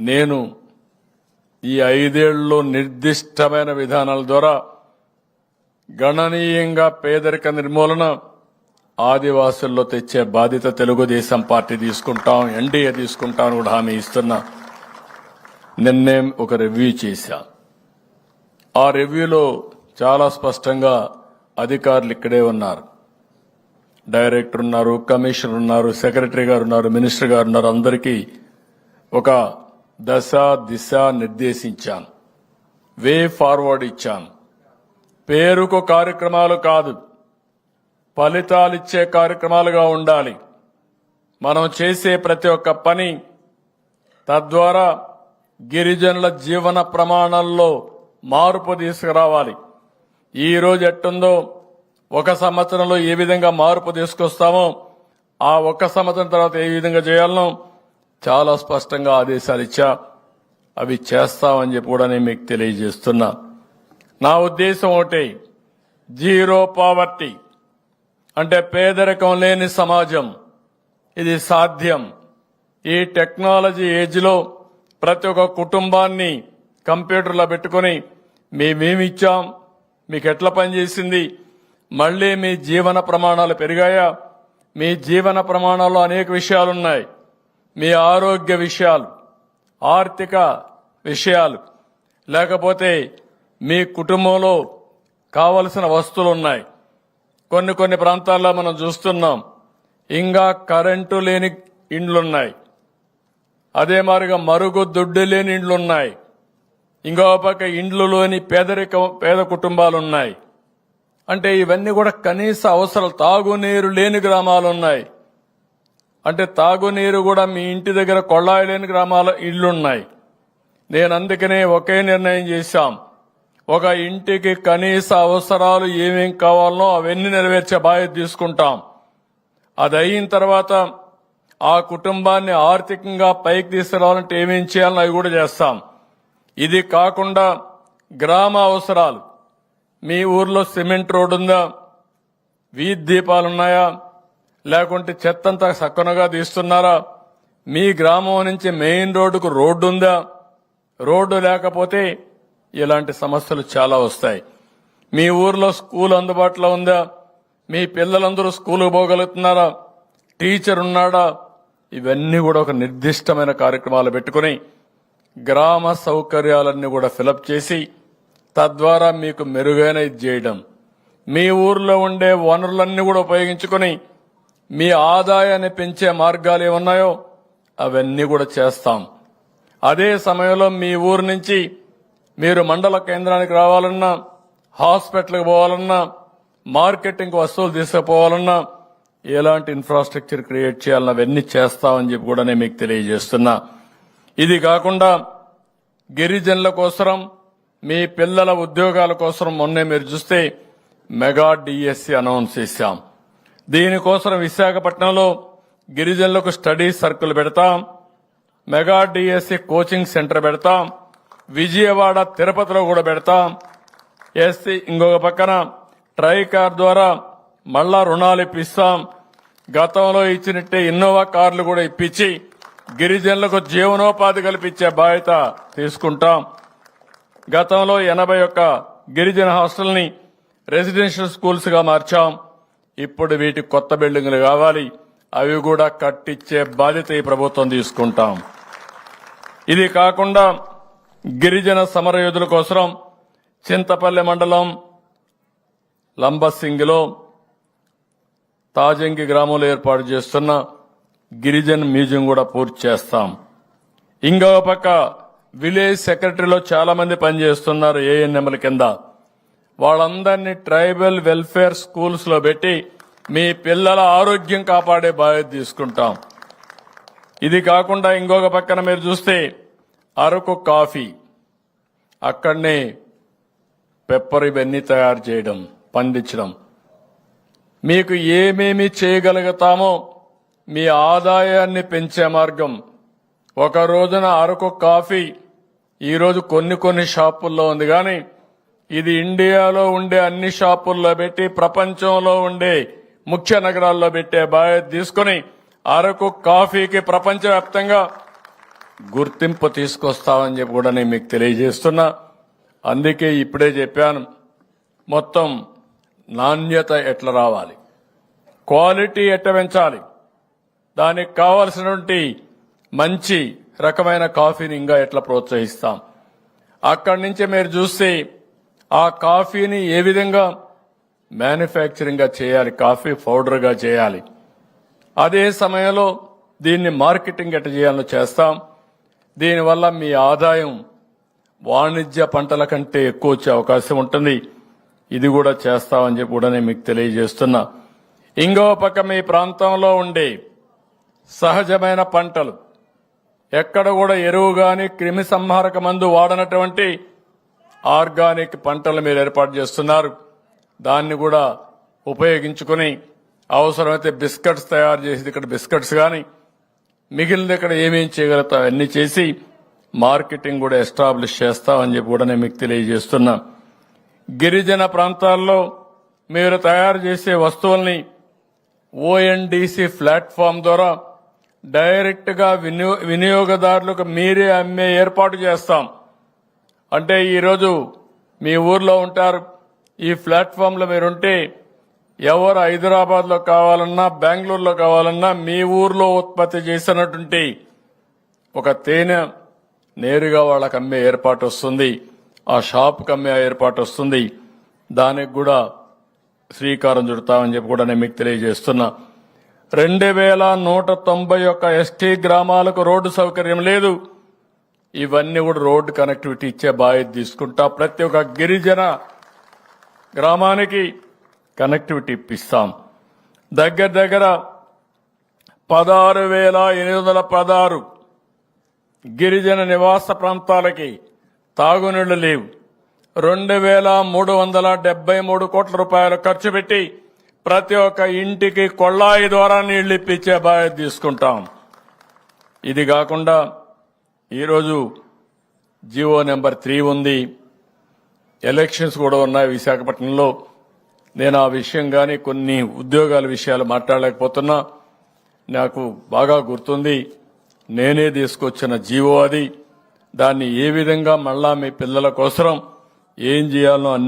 నేను ఈ ఐదేళ్ళలో నిర్దిష్టమైన విధానాల ద్వారా గణనీయంగా పేదరిక నిర్మూలన ఆదివాసుల్లో తెచ్చే బాధ్యత తెలుగుదేశం పార్టీ తీసుకుంటాం ఎన్డీఏ తీసుకుంటాం కూడా హామీ ఇస్తున్నా. నిన్నే ఒక రివ్యూ చేశా. ఆ రివ్యూలో చాలా స్పష్టంగా అధికారులు ఇక్కడే ఉన్నారు. డైరెక్టర్ ఉన్నారు కమిషనర్ ఉన్నారు సెక్రటరీ గారు ఉన్నారు మినిస్టర్ గారు ఉన్నారు. అందరికీ ఒక దశ దిశ నిర్దేశించాను. వే ఫార్వర్డ్ ఇచ్చాను. పేరుకు కార్యక్రమాలు కాదు. ఫలితాలిచ్చే కార్యక్రమాలుగా ఉండాలి. మనం చేసే ప్రతి ఒక్క పని తద్వారా గిరిజనుల జీవన ప్రమాణాల్లో మార్పు తీసుకురావాలి. ఈ రోజు ఎట్టుందో ఒక సంవత్సరంలో ఏ విధంగా మార్పు తీసుకొస్తామో ఆ ఒక్క సంవత్సరం తర్వాత ఏ విధంగా చేయాలనో చాలా స్పష్టంగా ఆదేశాలు ఇచ్చా. అవి చేస్తామని చెప్పి కూడా నేను మీకు తెలియజేస్తున్నా. నా ఉద్దేశం ఒకటి. జీరో పావర్టీ అంటే పేదరికం లేని సమాజం. ఇది సాధ్యం. ఈ టెక్నాలజీ ఏజ్లో ప్రతి ఒక్క కుటుంబాన్ని కంప్యూటర్లో పెట్టుకుని మేమేమిచ్చాం మీకు ఎట్లా పనిచేసింది మళ్ళీ మీ జీవన ప్రమాణాలు పెరిగాయా? మీ జీవన ప్రమాణాల్లో అనేక విషయాలున్నాయి. మీ ఆరోగ్య విషయాలు ఆర్థిక విషయాలు లేకపోతే మీ కుటుంబంలో కావలసిన వస్తువులు ఉన్నాయి. కొన్ని కొన్ని ప్రాంతాల్లో మనం చూస్తున్నాం ఇంకా కరెంటు లేని ఇండ్లున్నాయి. అదే మారిగా మరుగు దుడ్డు లేని ఇండ్లున్నాయి. ఇంకో పక్క ఇండ్లలోని పేదరిక పేద కుటుంబాలు ఉన్నాయి అంటే ఇవన్నీ కూడా కనీస అవసరాలు తాగునీరు లేని గ్రామాలు ఉన్నాయి అంటే తాగునీరు కూడా మీ ఇంటి దగ్గర కొళ్ళాయి లేని గ్రామాల ఇళ్ళున్నాయి నేను అందుకనే ఒకే నిర్ణయం చేశాం. ఒక ఇంటికి కనీస అవసరాలు ఏమేం కావాలనో అవన్నీ నెరవేర్చే బాధ్యత తీసుకుంటాం. అది అయిన తర్వాత ఆ కుటుంబాన్ని ఆర్థికంగా పైకి తీసుకురావాలంటే ఏమేం చేయాలని అవి కూడా చేస్తాం. ఇది కాకుండా గ్రామ అవసరాలు. మీ ఊర్లో సిమెంట్ రోడ్డు ఉందా వీధి దీపాలున్నాయా? లేకుంటే చెత్తంతా సక్కనగా తీస్తున్నారా? మీ గ్రామం నుంచి మెయిన్ రోడ్డుకు రోడ్డు ఉందా రోడ్డు లేకపోతే ఇలాంటి సమస్యలు చాలా వస్తాయి. మీ ఊర్లో స్కూల్ అందుబాటులో ఉందా? మీ పిల్లలందరూ స్కూల్కి పోగలుగుతున్నారా? టీచర్ ఉన్నాడా? ఇవన్నీ కూడా ఒక నిర్దిష్టమైన కార్యక్రమాలు పెట్టుకుని గ్రామ సౌకర్యాలన్నీ కూడా ఫిలప్ చేసి తద్వారా మీకు మెరుగైన ఇది చేయడం. మీ ఊర్లో ఉండే వనరులన్నీ కూడా ఉపయోగించుకొని మీ ఆదాయాన్ని పెంచే మార్గాలు ఏమున్నాయో అవన్నీ కూడా చేస్తాం. అదే సమయంలో మీ ఊరు నుంచి మీరు మండల కేంద్రానికి రావాలన్నా హాస్పిటల్కి పోవాలన్నా మార్కెటింగ్ వస్తువులు తీసుకుపోవాలన్నా ఎలాంటి ఇన్ఫ్రాస్ట్రక్చర్ క్రియేట్ చేయాలన్నా అవన్నీ చేస్తామని చెప్పి కూడా నేను మీకు తెలియజేస్తున్నా. ఇది కాకుండా గిరిజనుల కోసరం మీ పిల్లల ఉద్యోగాల కోసం మొన్నే మీరు చూస్తే మెగా డిఎస్సి అనౌన్స్ చేశాం. దీనికోసం విశాఖపట్నంలో గిరిజనులకు స్టడీ సర్కిల్ పెడతాం. మెగా డిఎస్సి కోచింగ్ సెంటర్ పెడతాం. విజయవాడ తిరుపతిలో కూడా పెడతాం. ఎస్సీ ఇంకొక పక్కన ట్రైకార్ ద్వారా మళ్ళా రుణాలు ఇప్పిస్తాం. గతంలో ఇచ్చినట్టే ఇన్నోవా కార్లు కూడా ఇప్పించి గిరిజనులకు జీవనోపాధి కల్పించే బాధ్యత తీసుకుంటాం. గతంలో ఎనభై ఒక్క గిరిజన హాస్టల్ని రెసిడెన్షియల్ స్కూల్స్గా మార్చాం. ఇప్పుడు వీటి కొత్త బిల్డింగ్లు కావాలి. అవి కూడా కట్టించే బాధ్యత ఈ ప్రభుత్వం తీసుకుంటాం. ఇది కాకుండా గిరిజన సమరయోధుల కోసం చింతపల్లి మండలం లంబసింగిలో తాజంగి గ్రామంలో ఏర్పాటు చేస్తున్న గిరిజన్ మ్యూజియం కూడా పూర్తి చేస్తాం. ఇంకో పక్క విలేజ్ సెక్రటరీలో చాలా మంది పనిచేస్తున్నారు ఏఎన్ఎంల కింద. వాళ్ళందరినీ ట్రైబల్ వెల్ఫేర్ స్కూల్స్లో పెట్టి మీ పిల్లల ఆరోగ్యం కాపాడే బాధ్యత తీసుకుంటాం. ఇది కాకుండా ఇంకొక పక్కన మీరు చూస్తే అరకు కాఫీ. అక్కడనే పెప్పర్ ఇవన్నీ తయారు చేయడం పండించడం. మీకు ఏమేమి చేయగలుగుతామో మీ ఆదాయాన్ని పెంచే మార్గం. ఒక రోజున అరకు కాఫీ ఈరోజు కొన్ని కొన్ని షాపుల్లో ఉంది కానీ ఇది ఇండియాలో ఉండే అన్ని షాపుల్లో పెట్టి ప్రపంచంలో ఉండే ముఖ్య నగరాల్లో పెట్టే బాధ్యత తీసుకుని అరకు కాఫీకి ప్రపంచవ్యాప్తంగా గుర్తింపు తీసుకొస్తామని చెప్పి కూడా నేను మీకు తెలియజేస్తున్నా. అందుకే ఇప్పుడే చెప్పాను మొత్తం నాణ్యత ఎట్లా రావాలి? క్వాలిటీ ఎట్లా పెంచాలి? దానికి కావలసినటువంటి మంచి రకమైన కాఫీని ఇంకా ఎట్లా ప్రోత్సహిస్తాం? అక్కడి నుంచి మీరు చూస్తే ఆ కాఫీని ఏ విధంగా మ్యానుఫ్యాక్చరింగ్గా చేయాలి కాఫీ పౌడర్గా చేయాలి. అదే సమయంలో దీన్ని మార్కెటింగ్ ఎట్ట చేయాలో చేస్తాం. దీనివల్ల మీ ఆదాయం వాణిజ్య పంటల కంటే ఎక్కువ వచ్చే అవకాశం ఉంటుంది. ఇది కూడా చేస్తామని చెప్పి కూడా నేను మీకు తెలియజేస్తున్నా. ఇంకో పక్క మీ ప్రాంతంలో ఉండే సహజమైన పంటలు. ఎక్కడ కూడా ఎరువు కానీ క్రిమి సంహారక మందు వాడనటువంటి ఆర్గానిక్ పంటలు మీరు ఏర్పాటు చేస్తున్నారు. దాన్ని కూడా ఉపయోగించుకుని అవసరమైతే బిస్కెట్స్ తయారు చేసి ఇక్కడ బిస్కెట్స్ కానీ మిగిలిన ఇక్కడ ఏమేం చేయగలుగుతా అన్ని చేసి మార్కెటింగ్ కూడా ఎస్టాబ్లిష్ చేస్తామని చెప్పి కూడా నేను మీకు తెలియజేస్తున్నా. గిరిజన ప్రాంతాల్లో మీరు తయారు చేసే వస్తువుల్ని ఓఎన్డీసీ ప్లాట్ఫామ్ ద్వారా డైరెక్ట్గా వినియో వినియోగదారులకు మీరే అమ్మే ఏర్పాటు చేస్తాం. అంటే ఈరోజు మీ ఊర్లో ఉంటారు ఈ ప్లాట్ఫామ్లో మీరుంటే ఎవరు హైదరాబాద్లో కావాలన్నా బెంగళూరులో కావాలన్నా మీ ఊర్లో ఉత్పత్తి చేసినటువంటి ఒక తేనె నేరుగా వాళ్ళకి అమ్మే ఏర్పాటు వస్తుంది. ఆ షాప్కి అమ్మే ఏర్పాటు వస్తుంది. దానికి కూడా శ్రీకారం చుడతామని చెప్పి కూడా నేను మీకు తెలియజేస్తున్నా. రెండు వేల నూట తొంభై ఒక్క ఎస్టీ గ్రామాలకు రోడ్డు సౌకర్యం లేదు. ఇవన్నీ కూడా రోడ్డు కనెక్టివిటీ ఇచ్చే బాధ్యత తీసుకుంటా. ప్రతి ఒక్క గిరిజన గ్రామానికి కనెక్టివిటీ ఇప్పిస్తాం. దగ్గర దగ్గర పదహారు వేల ఎనిమిది వందల పదహారు గిరిజన నివాస ప్రాంతాలకి తాగునీళ్ళు లేవు. రెండు వేల మూడు వందల డెబ్బై మూడు కోట్ల రూపాయలు ఖర్చు పెట్టి ప్రతి ఒక్క ఇంటికి కొళ్ళాయి ద్వారా నీళ్ళు ఇప్పించే బాధ్యత తీసుకుంటాం. ఇది కాకుండా ఈరోజు జియో నెంబర్ త్రీ ఉంది. ఎలక్షన్స్ కూడా ఉన్నాయి విశాఖపట్నంలో. నేను ఆ విషయం కానీ కొన్ని ఉద్యోగాల విషయాలు మాట్లాడలేకపోతున్నా. నాకు బాగా గుర్తుంది. నేనే తీసుకొచ్చిన జీవో అది. దాన్ని ఏ విధంగా మళ్ళా మీ పిల్లల కోసం ఏం చేయాలో అన్ని